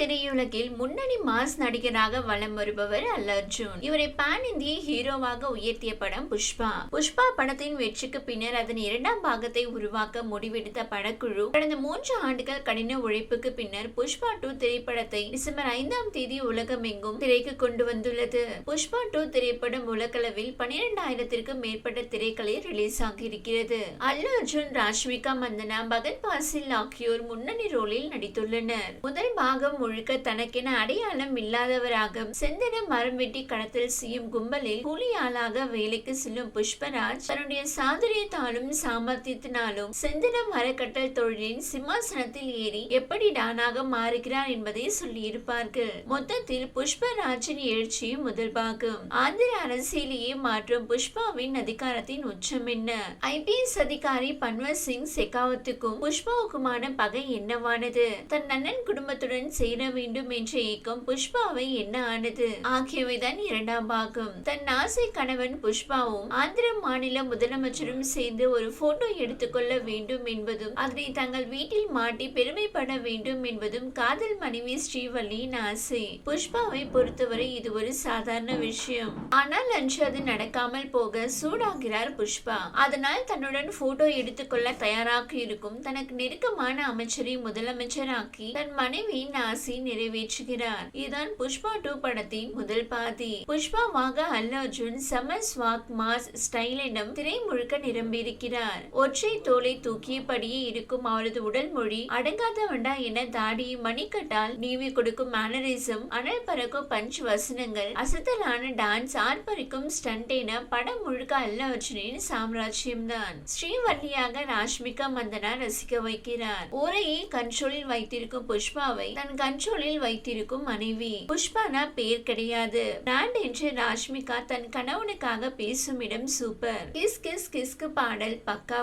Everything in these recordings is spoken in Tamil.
திரையுலகில் முன்னணி மாஸ் நடிகராக வலம் வருபவர் அல்ல அர்ஜுன். இவரை பான் இந்திய ஹீரோவாக உயர்த்திய படம் புஷ்பா. புஷ்பா படத்தின் வெற்றிக்கு பின்னர் அதன் இரண்டாம் பாகத்தை உருவாக்க முடிவெடுத்த படக்குழு கடந்த மூன்று ஆண்டுகள் கடின உழைப்புக்கு பின்னர் புஷ்பா டூ திரைப்படத்தை டிசம்பர் ஐந்தாம் தேதி உலகமெங்கும் திரைக்கு கொண்டு வந்துள்ளது. புஷ்பா டூ திரைப்படம் உலகளவில் பனிரெண்டாயிரத்திற்கும் மேற்பட்ட திரைகளில் ரிலீஸ் ஆகியிருக்கிறது. அல்லு அர்ஜுன் ராஷ்மிகா மந்தனா பகத் பாசில் ஆகியோர் முன்னணி ரோலில் நடித்துள்ளனர். முதல் பாகம் முழுக்க தனக்கென அடையாளம் இல்லாதவராக செந்தன மரம் வெட்டி கடத்தல் செய்யும் கும்பலில் கூலி ஆளாக வேலைக்கு செல்லும் புஷ்பராஜ் தன்னுடைய சாதுரியத்தாலும் சாமர்த்தியத்தினாலும் செந்தன மரக்கட்டல் தொழிலின் சிம்மாசனத்தில் ஏறி எப்படி டானாக மாறுகிறார் என்பதை சொல்லியிருப்பார்கள். மொத்தத்தில் புஷ்பராஜின் எழுச்சி முதல் பாகம். ஆந்திர அரசியலையே மாற்றும் புஷ்பாவின் அதிகாரத்தின் உச்சம் என்ன? ஐபிஎஸ் அதிகாரி பன்வர் சிங் செகாவத்துக்கும் புஷ்பாவுக்குமான பகை என்னவானது? தன் அண்ணன் குடும்பத்துடன் சேர வேண்டும் என்ற ஏக்கம் புஷ்பாவை என்ன ஆனது? ஆகியவைதான் இரண்டாம் பாகம். தன் ஆசை கணவன் புஷ்பாவும் ஆந்திர மாநில முதலமைச்சரும் சேர்ந்து ஒரு போட்டோ எடுத்துக்கொள்ள வேண்டும் என்பதும் அதனை தங்கள் வீட்டில் மாட்டி பெருமைப்பட வேண்டும் என்பதும் காதல் மனைவி ஸ்ரீவல்லியின் ஆசை. புஷ்பாவை பொறுத்தவரை இது ஒரு சாதாரண விஷயம். ஆனால் அன்று அது நடக்காமல் போக சூடாகிறார் புஷ்பா. அதனால் தன்னுடன் போட்டோ எடுத்துக்கொள்ள தயாராக இருக்கும் தனக்கு நெருக்கமான அமைச்சரை முதலமைச்சராக்கி தன் மனைவியின் ஆசை நிறைவேற்றுகிறார். இதுதான் புஷ்பா டூ படத்தின் முதல் பாதி. புஷ்பாவாக அல்லு அர்ஜுன் செம ஸ்வாக் மாஸ் ஸ்டைலிடம் திரை முழுக்க நிரம்பியிருக்கிறார். ஒற்றை தோலை தூக்கியபடியே இருக்கும் அவரது உடல் மொழி அடங்காதவண்டா என தாடி மணிக்கட்டால் நீவி கொடுக்கும் மேனரிசம் அனல் பறக்கும் பஞ்ச் வசனங்கள் அசத்தலான டான்ஸ் ஆர்ப்பரிக்கும் ஸ்டண்ட் என படம் முழுக்க அல்ல அர்ஜுனின் சாம்ராஜ்யம்தான். ஸ்ரீவல்லியாக ராஷ்மிகா மந்தனா ரசிக்க வைக்கிறார். ஊரையே கண்ட்ரோலில் வைத்திருக்கும் புஷ்பாவை தன் கண்ட்ரோலில் வைத்திருக்கும் மனைவி. புஷ்பானா பேர் கிடையாது. பிராண்ட் என்று ராஷ்மிகா தன் கணவனுக்காக பேசும் இடம் சூப்பர். கிஸ் கிஸ் கிஸ்கு பாடல் பக்கா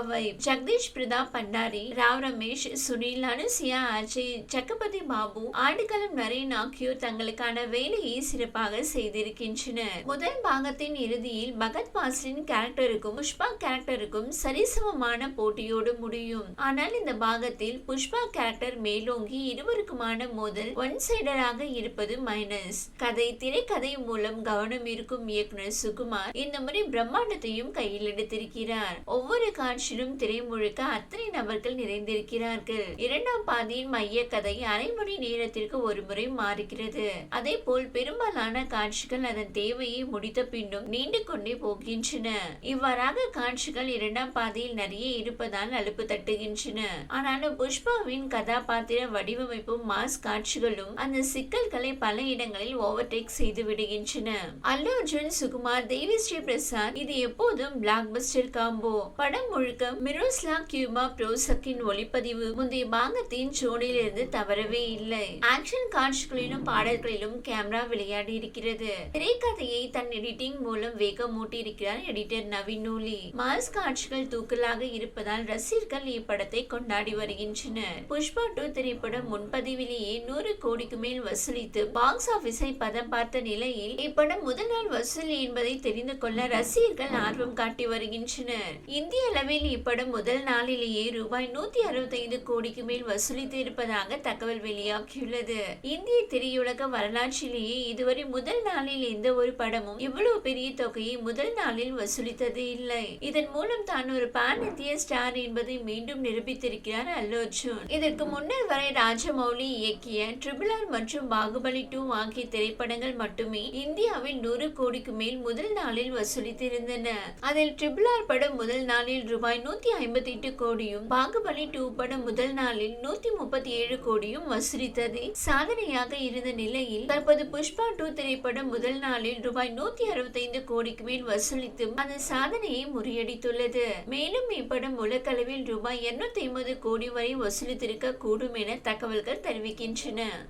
ஜெகதீஷ் பிரதாப் பண்டாரி ராவ் ரமேஷ் சுனில் அனுசியா அஜய் சக்கபதி பாபு ஆடுகளம் நரேன் ஆகியோர் தங்களுக்கான வேலையை சிறப்பாக செய்திருக்கின்றனர். முதல் பாகத்தின் இறுதியில் பகத் பாஸ்ரின் கேரக்டருக்கும் புஷ்பா கேரக்டருக்கும் சரிசமமான போட்டியோடு முடியும். ஆனால் இந்த பாகத்தில் புஷ்பா கேரக்டர் மேலோங்கி இருவருக்குமான மோதல் முதல் ஒன் சைடராக இருப்பது மைனஸ் கதை திரைக்கதை மூலம் கவனம் இருக்கும் இயக்குனர் சுகுமார் இந்த முறை பிரம்மாண்டத்தையும் கையில் எடுத்திருக்கிறார். ஒவ்வொரு காட்சியிலும் திரை முழுக்க அத்தனை நபர்கள் நிறைந்திருக்கிறார்கள். இரண்டாம் பாதியின் மைய கதை அரை மணி நேரத்திற்கு ஒரு முறை மாறுகிறது. அதே போல் பெரும்பாலான காட்சிகள் அதன் தேவையை முடித்த பின்னும் நீண்டு கொண்டே போகின்றன. இவ்வாறாக காட்சிகள் இரண்டாம் பாதையில் நிறைய இருப்பதால் அலுப்பு தட்டுகின்றன. ஆனாலும் புஷ்பாவின் கதாபாத்திர வடிவமைப்பும் மாஸ் காட்சி காட்சிகளும் அந்த சிக்கல்களை பல இடங்களில் ஓவர்டேக் செய்து விடுகின்றன. அல்லு அர்ஜுன் சுகுமார் தேவி ஸ்ரீ பிரசாத் இது எப்போதும் பிளாக் பஸ்டர் காம்போ படம் முழுக்க மிரோஸ்லா கியூபா ப்ரோசக்கின் ஒளிப்பதிவு முந்தைய பாகத்தின் ஜோடியிலிருந்து தவறவே இல்லை. ஆக்ஷன் காட்சிகளிலும் பாடல்களிலும் கேமரா விளையாடி இருக்கிறது. திரைக்கதையை தன் எடிட்டிங் மூலம் வேகமூட்டி இருக்கிறார் எடிட்டர் நவீன் நூலி. மாஸ் காட்சிகள் தூக்கலாக இருப்பதால் ரசிகர்கள் இப்படத்தை கொண்டாடி வருகின்றனர். புஷ்பா டூ திரைப்படம் முன்பதிவிலேயே நூறு கோடிக்கு மேல் வசூலித்து பாக்ஸ் ஆபீஸை பதம் பார்த்த நிலையில் இப்படம் முதல் நாள் வசூல் என்பதை தெரிந்து கொள்ள ரசிகர்கள் ஆர்வம் காட்டி வருகின்றனர். இந்திய அளவில் இப்படம் முதல் நாளிலேயே ரூபாய் நூத்தி அறுபத்தைந்து கோடிக்கு மேல் வசூலித்து இருப்பதாக தகவல் வெளியாகியுள்ளது. இந்திய திரையுலக வரலாற்றிலேயே இதுவரை முதல் நாளில் எந்த ஒரு படமும் இவ்வளவு பெரிய தொகையை முதல் நாளில் வசூலித்தது இல்லை. இதன் மூலம் தான் ஒரு பான் இந்திய ஸ்டார் என்பதை மீண்டும் நிரூபித்திருக்கிறார் அல்லு அர்ஜுன். இதற்கு முன்னர் வரை ராஜமௌலி இயக்கிய ட்ரிபிள் ஆர் மற்றும் பாகுபலி டூ ஆகிய திரைப்படங்கள் மட்டுமே இந்தியாவில் நூறு கோடிக்கு மேல் முதல் நாளில் வசூலித்திருந்தன. அதில் ட்ரிபிள் ஆர் படம் முதல் நாளில் ரூபாய் நூத்தி ஐம்பத்தி எட்டு கோடியும் பாகுபலி டூ படம் முதல் நாளில் நூத்தி முப்பத்தி ஏழு கோடியும் வசூலித்தது. சாதனையாக இருந்த நிலையில் தற்போது புஷ்பா டூ திரைப்படம் முதல் நாளில் ரூபாய் நூத்தி அறுபத்தைந்து கோடிக்கு மேல் வசூலித்தும் அந்த சாதனையை முறியடித்துள்ளது. மேலும் இப்படம் உலகளவில் ரூபாய் இருநூத்தி ஐம்பது கோடி வரை வசூலித்திருக்க கூடும் என தகவல்கள் தெரிவிக்கின்றன. Amen.